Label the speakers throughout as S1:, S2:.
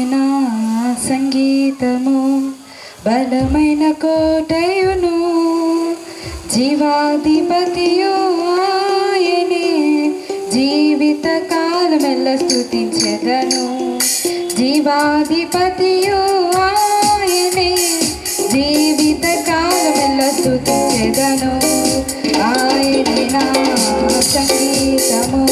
S1: నా సంగీతము బలమైన కోటయును జీవాధిపతియు ఆయనే. జీవిత కాలమెల్ల స్థుతించెదను జీవాధిపతియు ఆయనే. జీవిత కాలమెల్ల స్థుతించెదను ఆయనే నా సంగీతము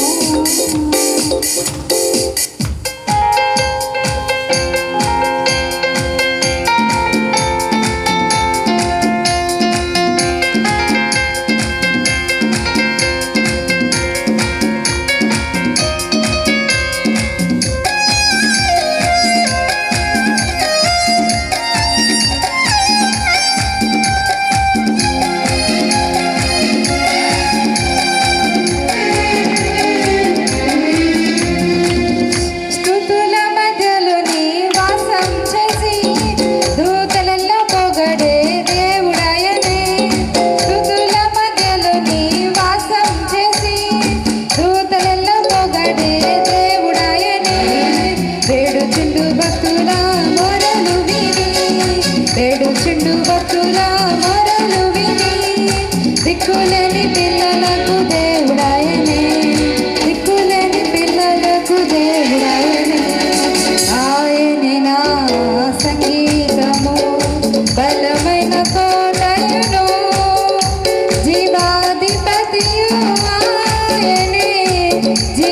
S1: దిక్కులేని పిల్లలకు దేవుడాయనే దిక్కులేని పిల్లలకు దేవుడాయనే ఆయనే నా సంగీతము బలమైన కోటయును జీవాధిపతియు ఆయనే. జీ